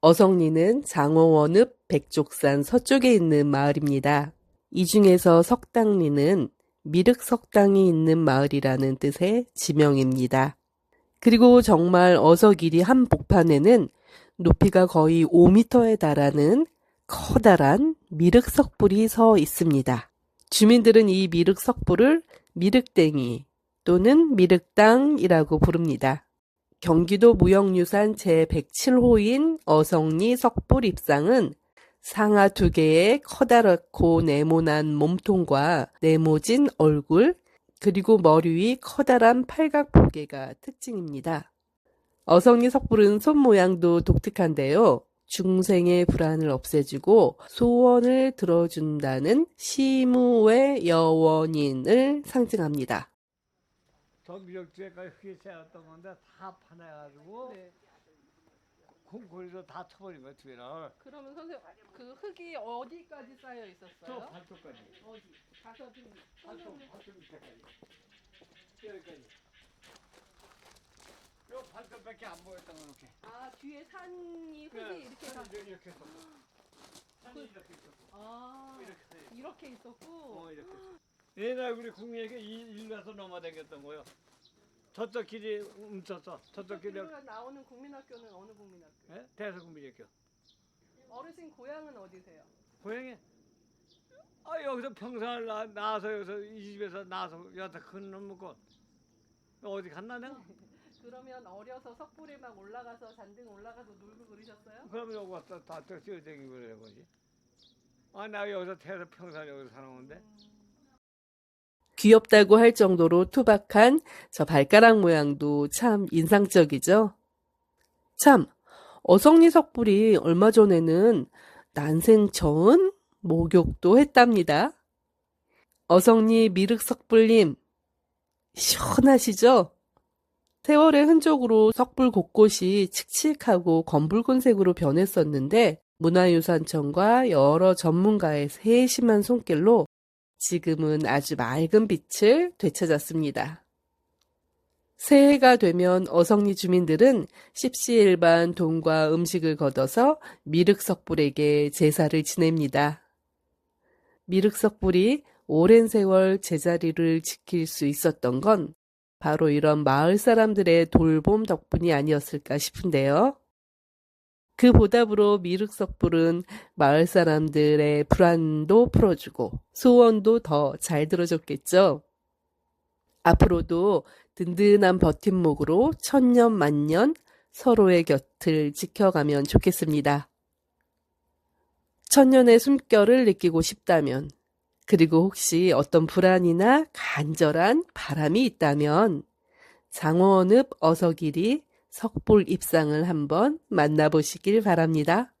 어성리는 장어원읍 백족산 서쪽에 있는 마을입니다. 이 중에서 석당리는 미륵석당이 있는 마을이라는 뜻의 지명입니다. 그리고 정말 어서길이 한 복판에는 높이가 거의 5m에 달하는 커다란 미륵석불이 서 있습니다. 주민들은 이 미륵석불을 미륵땡이 또는 미륵당이라고 부릅니다. 경기도 무형유산 제107호인 어성리 석불 입상은 상하 두 개의 커다랗고 네모난 몸통과 네모진 얼굴, 그리고 머리 위 커다란 팔각 보개가 특징입니다. 어성리 석불은 손 모양도 독특한데요. 중생의 불안을 없애주고 소원을 들어준다는 시무의 여원인을 상징합니다. 저 미역주에까지 흙이 쌓였던 건데 다 파내가지고 네. 콩코리로 다 쳐버린 거야 뒤를 그러면 선생님 그 흙이 어디까지 쌓여 저 있었어요? 발톱까지 어디? 가서 좀 발톱 발톱 밑에까지 여기까지 요 발톱밖에 안 보였던 거 이렇게 아 뒤에 산이 흙이 그냥 이렇게 산이 가. 이렇게 있었어 산이 이렇게 있었어 아 이렇게. 이렇게 있었고. 어 이렇게 옛날 우리 국민에게 이- 일로서 넘어다녔던 거요 저쪽 길이 훔쳤어 저쪽 길이 길로 나오는 국민학교는 어느 국민학교? 예? 대서국민학교 어르신 고향은 어디세요? 고향에 아 여기서 평생을 나, 나와서 여기서 이 집에서 나와서 여기다 큰놈 먹고 어디 갔나 내가? 그러면 어려서 석불에 막 올라가서 잔등 올라가서 놀고 그러셨어요? 그러면 여기 왔다 다 뛰어다니고 그래 거지 아 나 여기서 태어서 평생 여기서 살아오는데 음, 귀엽다고 할 정도로 투박한 저 발가락 모양도 참 인상적이죠? 참, 어성리 석불이 얼마 전에는 난생 처음 목욕도 했답니다. 어성리 미륵석불님, 시원하시죠? 세월의 흔적으로 석불 곳곳이 칙칙하고 검붉은색으로 변했었는데 문화유산청과 여러 전문가의 세심한 손길로 지금은 아주 맑은 빛을 되찾았습니다. 새해가 되면 어성리 주민들은 십시일반 돈과 음식을 걷어서 미륵석불에게 제사를 지냅니다. 미륵석불이 오랜 세월 제자리를 지킬 수 있었던 건 바로 이런 마을 사람들의 돌봄 덕분이 아니었을까 싶은데요. 그 보답으로 미륵석불은 마을 사람들의 불안도 풀어주고 소원도 더 잘 들어줬겠죠. 앞으로도 든든한 버팀목으로 천년 만년 서로의 곁을 지켜가면 좋겠습니다. 천년의 숨결을 느끼고 싶다면 그리고 혹시 어떤 불안이나 간절한 바람이 있다면 장원읍 어서길이 석불 입상을 한번 만나보시길 바랍니다.